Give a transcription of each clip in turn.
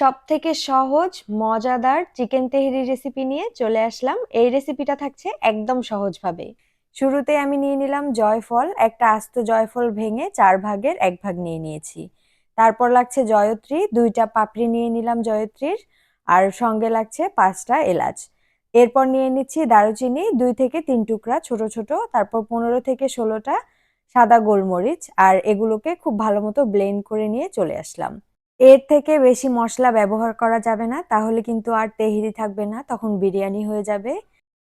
সব থেকে সহজ, মজাদার চিকেন তেহেরি রেসিপি নিয়ে চলে আসলাম। এই রেসিপিটা থাকছে একদম সহজভাবে। শুরুতে আমি নিয়ে নিলাম জয়ফল, একটা আস্ত জয়ফল ভেঙে চার ভাগের এক ভাগ নিয়ে নিয়েছি। তারপর লাগছে জয়ত্রী, দুইটা পাপড়ি নিয়ে নিলাম জয়ত্রীর, আর সঙ্গে লাগছে পাঁচটা এলাচ। এরপর নিয়ে নিচ্ছি দারুচিনি, দুই থেকে তিন টুকরা ছোট ছোট, তারপর পনেরো থেকে ষোলোটা সাদা গোলমরিচ, আর এগুলোকে খুব ভালো মতো ব্লেন্ড করে নিয়ে চলে আসলাম। এর থেকে বেশি মশলা ব্যবহার করা যাবে না, তাহলে কিন্তু আর তেহেরি থাকবে না, তখন বিরিয়ানি হয়ে যাবে।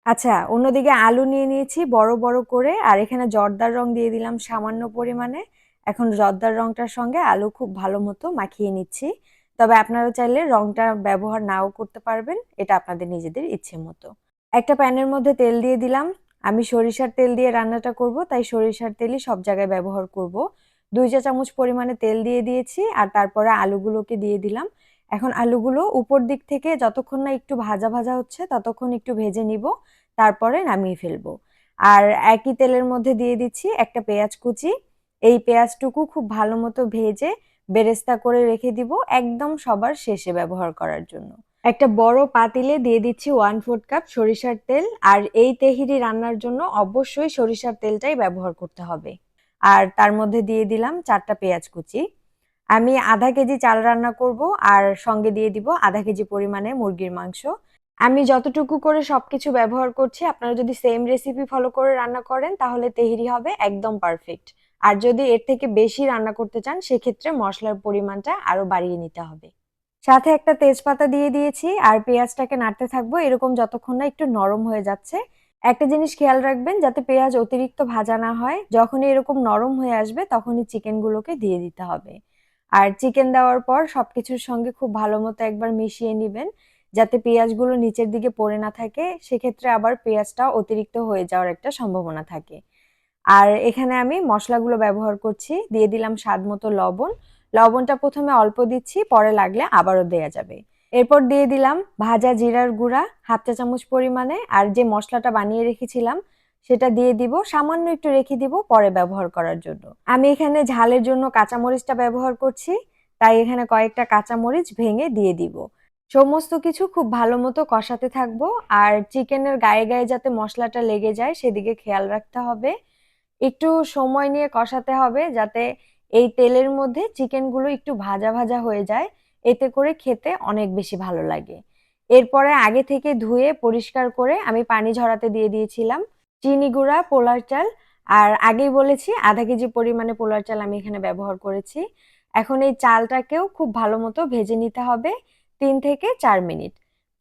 আচ্ছা অন্যদিকে আলু নিয়ে নিয়েছি, বড় বড় করে, আর এখানে জর্দার রং দিয়ে দিলাম সামান্য পরিমাণে। এখন জর্দার রংটার সঙ্গে আলু খুব ভালো মতো মাখিয়ে নিচ্ছি। তবে আপনারা চাইলে রংটা ব্যবহার নাও করতে পারবেন, এটা আপনাদের নিজেদের ইচ্ছে মতো। একটা প্যানের মধ্যে তেল দিয়ে দিলাম। আমি সরিষার তেল দিয়ে রান্নাটা করব, তাই সরিষার তেলই সব জায়গায় ব্যবহার করব। দুই চা চামচ পরিমাণে তেল দিয়ে দিয়েছি আর তারপরে আলুগুলোকে দিয়ে দিলাম। এখন আলুগুলো উপর দিক থেকে যতক্ষণ না একটু ভাজা ভাজা হচ্ছে ততক্ষণ একটু ভেজে নিব, তারপরে নামিয়ে ফেলব। আর একই তেলের মধ্যে দিয়ে দিচ্ছি একটা পেঁয়াজ কুচি। এই পেঁয়াজটুকু খুব ভালো মতো ভেজে বেরেস্তা করে রেখে দিব একদম সবার শেষে ব্যবহার করার জন্য। একটা বড় পাতিলে দিয়ে দিচ্ছি ওয়ান ফোর্থ কাপ সরিষার তেল। আর এই তেহিরি রান্নার জন্য অবশ্যই সরিষার তেলটাই ব্যবহার করতে হবে। আর তার মধ্যে দিয়ে দিলাম চারটা পেঁয়াজ কুচি। আমি আধা কেজি চাল রান্না করব আর সঙ্গে দিয়ে দিব আধা কেজি পরিমাণে মুরগির মাংস। আমি যতটুকু করে সবকিছু ব্যবহার করছি, আপনারা যদি সেম রেসিপি ফলো করে রান্না করেন, তাহলে তেহেরি হবে একদম পারফেক্ট আর যদি এর থেকে বেশি রান্না করতে চান, সেক্ষেত্রে মশলার পরিমাণটা আরও বাড়িয়ে নিতে হবে। সাথে একটা তেজপাতা দিয়ে দিয়েছি, আর পেঁয়াজটাকে নাড়তে থাকব। এরকম যতক্ষণ না একটু নরম হয়ে যাচ্ছে একটা জিনিস খেয়াল রাখবেন, যাতে পেঁয়াজ অতিরিক্ত ভাজা না হয়, যখনই এরকম নরম হয়ে আসবে, তখনই চিকেনগুলোকে দিয়ে দিতে হবে। আর চিকেন দেওয়ার পর সবকিছুর সঙ্গে খুব ভালো মতো একবার মিশিয়ে নেবেন, যাতে পেঁয়াজগুলো নিচের দিকে পড়ে না থাকে, সেক্ষেত্রে আবার পেঁয়াজটা অতিরিক্ত হয়ে যাওয়ার একটা সম্ভাবনা থাকে। আর এখানে আমি মশলাগুলো ব্যবহার করছি, দিয়ে দিলাম স্বাদ মতো লবণ। লবণটা প্রথমে অল্প দিচ্ছি, পরে লাগলে আবারও দেয়া যাবে। এরপর দিয়ে দিলাম ভাজা জিরার গুঁড়া, হাফ চা চামচ পরিমাণে, আর যে মশলাটা বানিয়ে রেখেছিলাম সেটা দিয়ে দিব। সামান্য একটু রেখে দিব পরে ব্যবহার করার জন্য। আমি এখানে ঝালের জন্য কাঁচামরিচটা ব্যবহার করছি, তাই এখানে কয়েকটা কাঁচামরিচ ভেঙে দিয়ে দিব। সমস্ত কিছু খুব ভালো মতো কষাতে থাকব, আর চিকেনের গায়ে গায়ে যাতে মশলাটা লেগে যায় সেদিকে খেয়াল রাখতে হবে। একটু সময় নিয়ে কষাতে হবে যাতে এই তেলের মধ্যে চিকেনগুলো একটু ভাজা ভাজা হয়ে যায়। এতে করে খেতে অনেক বেশি ভালো লাগে। এরপরে আগে থেকে ধুয়ে পরিষ্কার করে আমি পানি ঝরাতে দিয়ে দিয়েছিলাম। চিনি গুঁড়া, পোলার চাল, আর আগেই বলেছি আধা কেজি পরিমাণে পোলার চাল আমি এখানে ব্যবহার করেছি। এখন এই চালটাকেও খুব ভালো মতো ভেজে নিতে হবে তিন থেকে চার মিনিট।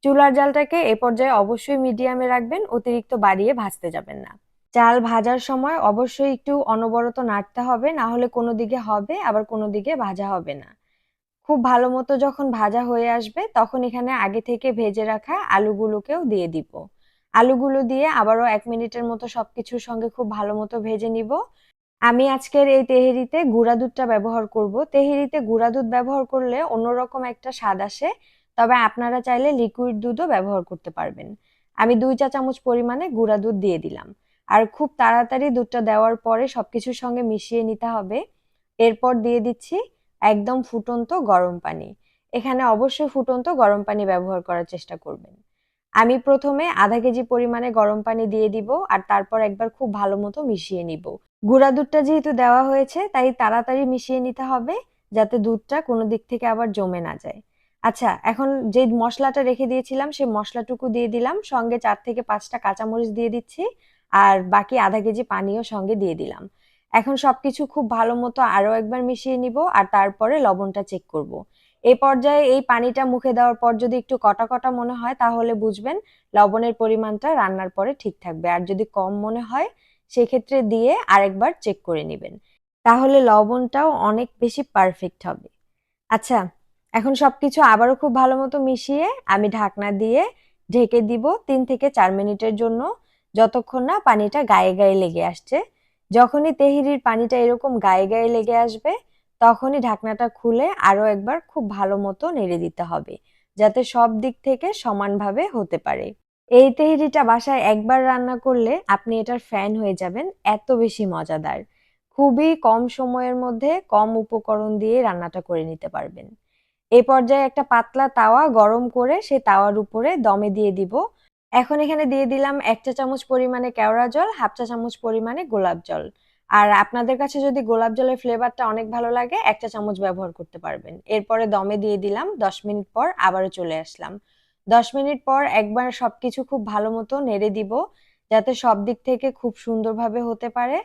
চুলার জালটাকে এ পর্যায়ে অবশ্যই মিডিয়ামে রাখবেন, অতিরিক্ত বাড়িয়ে ভাজতে যাবেন না। চাল ভাজার সময় অবশ্যই একটু অনবরত নাড়তে হবে, না হলে কোনো দিকে হবে, আবার কোনো দিকে ভাজা হবে না। খুব ভালো মতো যখন ভাজা হয়ে আসবে, তখন এখানে আগে থেকে ভেজে রাখা আলুগুলোকেও দিয়ে দিব। আলুগুলো দিয়ে আবারও এক মিনিটের মতো সব কিছুর সঙ্গে খুব ভালো মতো ভেজে নিব। আমি আজকের এই তেহেরিতে গুঁড়া দুধটা ব্যবহার করব। তেহেরিতে গুঁড়া দুধ ব্যবহার করলে অন্যরকম একটা স্বাদ আসে, তবে আপনারা চাইলে লিকুইড দুধও ব্যবহার করতে পারবেন। আমি দুই চা চামচ পরিমাণে গুঁড়া দুধ দিয়ে দিলাম। আর খুব তাড়াতাড়ি দুধটা দেওয়ার পরে সব কিছুর সঙ্গে মিশিয়ে নিতে হবে। এরপর দিয়ে দিচ্ছি একদম ফুটন্ত গরম পানি। এখানে অবশ্যই ফুটন্ত গরম পানি ব্যবহার করার চেষ্টা করবেন। আমি প্রথমে আধা কেজি পরিমাণে গরম পানি দিয়ে দিব আর তারপর একবার খুব ভালো মতো মিশিয়ে নিব। গুঁড়া দুধটা যেহেতু দেওয়া হয়েছে, তাই তাড়াতাড়ি মিশিয়ে নিতে হবে যাতে দুধটা কোনো দিক থেকে আবার জমে না যায়। আচ্ছা এখন যে মশলাটা রেখে দিয়েছিলাম সেই মশলাটুকু দিয়ে দিলাম, সঙ্গে চার থেকে পাঁচটা কাঁচামরিচ দিয়ে দিচ্ছি আর বাকি আধা কেজি পানিও সঙ্গে দিয়ে দিলাম। এখন সবকিছু খুব ভালো মতো আরও একবার মিশিয়ে নিব আর তারপরে লবণটা চেক করব। এই পর্যায়ে এই পানিটা মুখে দেওয়ার পর যদি একটু কটা কটা মনে হয় তাহলে বুঝবেন লবণের পরিমাণটা রান্নার পরে ঠিক থাকবে। আর যদি কম মনে হয় সেক্ষেত্রে দিয়ে আরেকবার চেক করে নেবেন। তাহলে লবণটাও অনেক বেশি পারফেক্ট হবে। আচ্ছা এখন সব কিছু আবারও খুব ভালো মতো মিশিয়ে আমি ঢাকনা দিয়ে ঢেকে দিব তিন থেকে চার মিনিটের জন্য, যতক্ষণ না পানিটা গায়ে গায়ে লেগে আসছে। যখনই তেহিরির পানিটা এরকম গায়ে গায়ে লেগে আসবে, তখনই ঢাকনাটা খুলে আরও একবার খুব ভালো মতো নেড়ে দিতে হবে, যাতে সব দিক থেকে সমানভাবে হতে পারে। এই তেহিরিটা বাসায় একবার রান্না করলে আপনি এটার ফ্যান হয়ে যাবেন, এত বেশি মজাদার। খুবই কম সময়ের মধ্যে কম উপকরণ দিয়ে রান্নাটা করে নিতে পারবেন। এ পর্যায়ে একটা পাতলা তাওয়া গরম করে সে তাওয়ার উপরে দমে দিয়ে দিব এখন এখানে দিয়ে দিলাম এক চা চামচ পরিমাণে কেওড়া জল, হাফ চা চামচ পরিমাণে গোলাপ জল। আর আপনাদের কাছে যদি গোলাপ জলের ফ্লেভারটা অনেক ভালো লাগে, এক চা চামচ ব্যবহার করতে পারবেন। এরপরে দমে দিয়ে দিলাম, দশ মিনিট পর আবারও চলে আসলাম। দশ মিনিট পর একবার সবকিছু খুব ভালো মতো নেড়ে দিব, যাতে সব দিক থেকে খুব সুন্দরভাবে হতে পারে।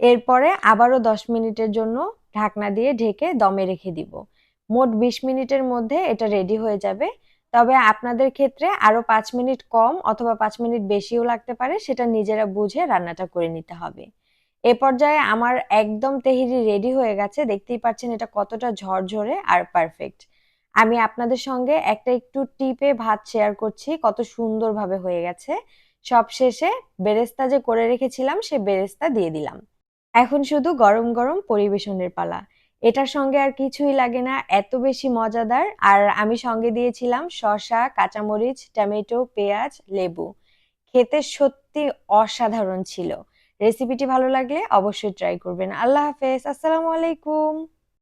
এরপরে আবারও দশ মিনিটের জন্য ঢাকনা দিয়ে ঢেকে দমে রেখে দিব। মোট বিশ মিনিটের মধ্যে এটা রেডি হয়ে যাবে। তবে আপনাদের ক্ষেত্রে আরও পাঁচ মিনিট কম অথবা পাঁচ মিনিট বেশিও লাগতে পারে, সেটা নিজেরা বুঝে রান্নাটা করে নিতে হবে। এ পর্যায়ে আমার একদম তেহিরি রেডি হয়ে গেছে, দেখতেই পাচ্ছেন এটা কতটা ঝরঝরে আর পারফেক্ট আমি আপনাদের সঙ্গে একটা একটু টিপে ভাত শেয়ার করছি, কত সুন্দরভাবে হয়ে গেছে। সব শেষে বেরেস্তা যে করে রেখেছিলাম, সে বেরেস্তা দিয়ে দিলাম। এখন শুধু গরম গরম পরিবেশনের পালা। এটার সঙ্গে আর কিছুই লাগে না, এত বেশি মজাদার। আর আমি সঙ্গে দিয়েছিলাম শসা, কাঁচামরিচ, টমেটো, পেঁয়াজ, লেবু। খেতে সত্যি অসাধারণ ছিল। রেসিপিটি ভালো লাগলে অবশ্যই ট্রাই করবেন। আল্লাহ হাফেজ, আসসালামু আলাইকুম।